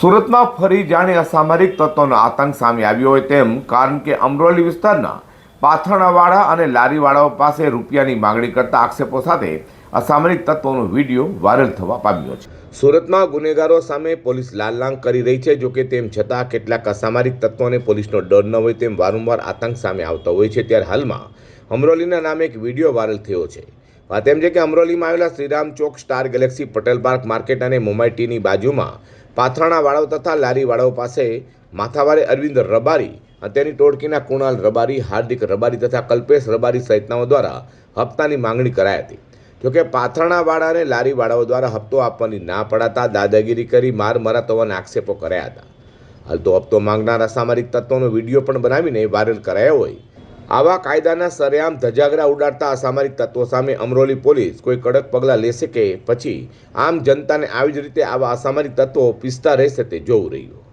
સુરતમાં ફરી જાણે અસામરિક તત્વોનો આતંક સામે આવ્યો હોય તેમ, કારણ કે અમરોલી વિસ્તારના પાથરણાવાળા અને લારીવાળાઓ પાસે રૂપિયાની માંગણી કરતા આક્ષેપો સાથે અસામરિક તત્વોનો વીડિયો વાયરલ થવા પામ્યો છે. સુરતમાં ગુનેગારો સામે પોલીસ લાલલાંગ કરી રહી છે, જોકે તેમ છતાં કેટલાક અસામરિક તત્વોને પોલીસનો ડર ન હોય તેમ વારંવાર આતંક સામે આવતો હોય છે. ત્યારે હાલમાં અમરોલીના નામે એક વીડિયો વાયરલ થયો છે. વાત એમ છે કે અમરોલીમાં આવેલા Shriram Chowk star galaxy Patel park market અને મોમાઈટીની બાજુમાં પાથરાણાવાળાઓ તથા લારીવાળાઓ પાસે માથાવારે અરવિંદ રબારી અને તેની ટોળકીના કુણાલ રબારી, હાર્દિક રબારી તથા કલ્પેશ રબારી સહિતનાઓ દ્વારા હપ્તાની માંગણી કરાઈ હતી. જોકે પાથરણાવાળા અને લારીવાળાઓ દ્વારા હપ્તો આપવાની ના પડાતા દાદાગીરી કરી માર મરાત હોવાના આક્ષેપો કર્યા હતા. હાલ તો હપ્તો માંગનારા અસામરિક તત્વોનો વીડિયો પણ બનાવીને વાયરલ કરાયો હોય. આવા કાયદાના સરેઆમ ધજાગરા ઉડાડતા અસામરિક તત્વો સામે અમરોલી પોલીસ કોઈ કડક પગલાં લેશે કે પછી? આમ જનતાને આવી જ રીતે આવા અસામરિક તત્વો પીસતા રહેશે તે જોવું રહ્યું.